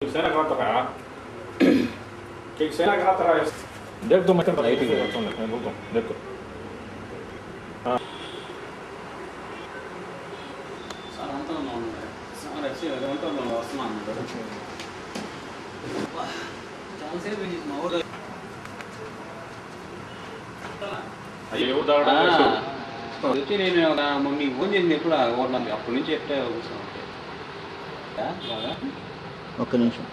सेना कराता रहा कि सेना कराता रहा देख दो मैं लाइट ही मैं बोलता हूँ देखो సార్ అంతా ఉన్నాను సార్ వచ్చి అంతా వస్తున్నాను చాలాసేపు అయింది మా ఊరు ये वो दाड़ा कैसे వచ్చి నేను ఒక మమ్మీ ఫోన్ చేసింది ఎప్పుడు ఓడినాను అప్పటి నుంచి ఎట్టే కూర్చొని ఉంటాయి. ఆ, బాగా ఒక్క నిమిషం.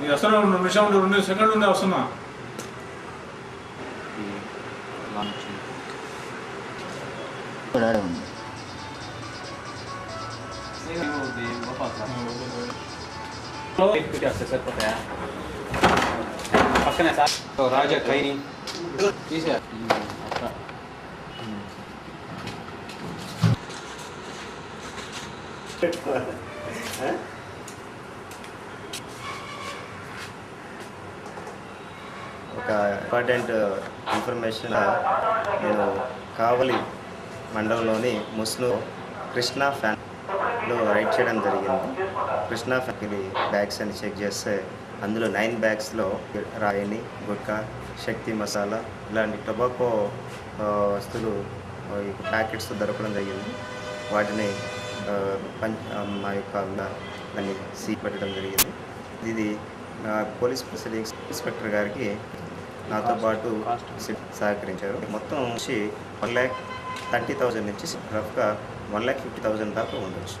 నేను వస్తున్నా రెండు నిమిషాలు రెండు సెకండ్లు ఉండే వస్తున్నా. సరిపోతాయా? పక్కనే సార్. రాజా ఖైని తీసా ఒక ఇంపార్టెంట్ ఇన్ఫర్మేషన్ నేను కావలి మండలంలోని ముస్ను కృష్ణా ఫ్యాన్లో రైడ్ చేయడం జరిగింది. కృష్ణా ఫ్యాక్టరీ బ్యాగ్స్ అని చెక్ చేస్తే అందులో నైన్ బ్యాగ్స్లో రాయని గుట్కా శక్తి మసాలా ఇలాంటి టొబాకో వస్తువులు ప్యాకెట్స్ దొరకడం జరిగింది. వాటిని మా యొక్క దాన్ని సీ పెట్టడం జరిగింది. ఇది ఆ, పోలీస్ స్పెషల్ ఇన్స్పెక్టర్ గారికి నాతో పాటు సహకరించారు. మొత్తం వచ్చి వన్ ల్యాక్ థర్టీ థౌజండ్ నుంచి రఫ్గా వన్ ల్యాక్ ఫిఫ్టీ థౌజండ్ దాకా ఉండొచ్చు.